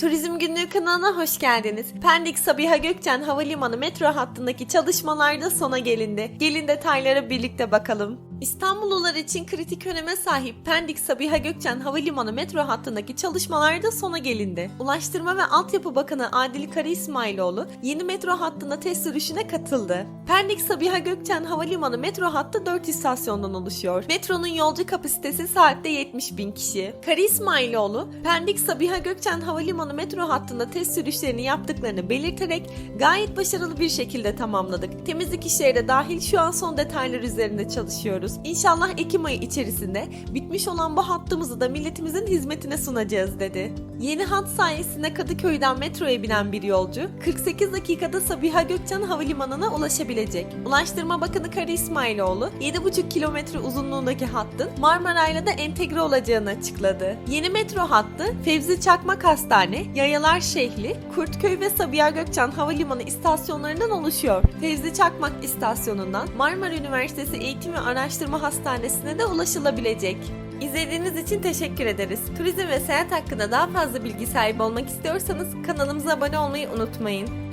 Turizm Günlüğü kanalına hoş geldiniz. Pendik Sabiha Gökçen Havalimanı metro hattındaki çalışmalarda sona gelindi. Gelin detaylara birlikte bakalım. İstanbullular için kritik öneme sahip Pendik Sabiha Gökçen Havalimanı metro hattındaki çalışmalarda sona gelindi. Ulaştırma ve Altyapı Bakanı Adil Kara İsmailoğlu yeni metro hattında test sürüşüne katıldı. Pendik Sabiha Gökçen Havalimanı metro hattı 4 istasyondan oluşuyor. Metronun yolcu kapasitesi saatte 70 bin kişi. Kara İsmailoğlu, Pendik Sabiha Gökçen Havalimanı metro hattında test sürüşlerini yaptıklarını belirterek gayet başarılı bir şekilde tamamladık. Temizlik işleri de dahil şu an son detaylar üzerinde çalışıyoruz. İnşallah Ekim ayı içerisinde bitmiş olan bu hattımızı da milletimizin hizmetine sunacağız dedi. Yeni hat sayesinde Kadıköy'den metroya binen bir yolcu 48 dakikada Sabiha Gökçen Havalimanı'na ulaşabilecek. Ulaştırma Bakanı Kara İsmailoğlu 7,5 kilometre uzunluğundaki hattın Marmaray'la da entegre olacağını açıkladı. Yeni metro hattı Fevzi Çakmak Hastane, Yayalar Şehli, Kurtköy ve Sabiha Gökçen Havalimanı istasyonlarından oluşuyor. Fevzi Çakmak istasyonundan Marmara Üniversitesi Eğitim ve Araştırma Hastanesi'ne de ulaşılabilecek. İzlediğiniz için teşekkür ederiz. Turizm ve seyahat hakkında daha fazla bilgi sahibi olmak istiyorsanız kanalımıza abone olmayı unutmayın.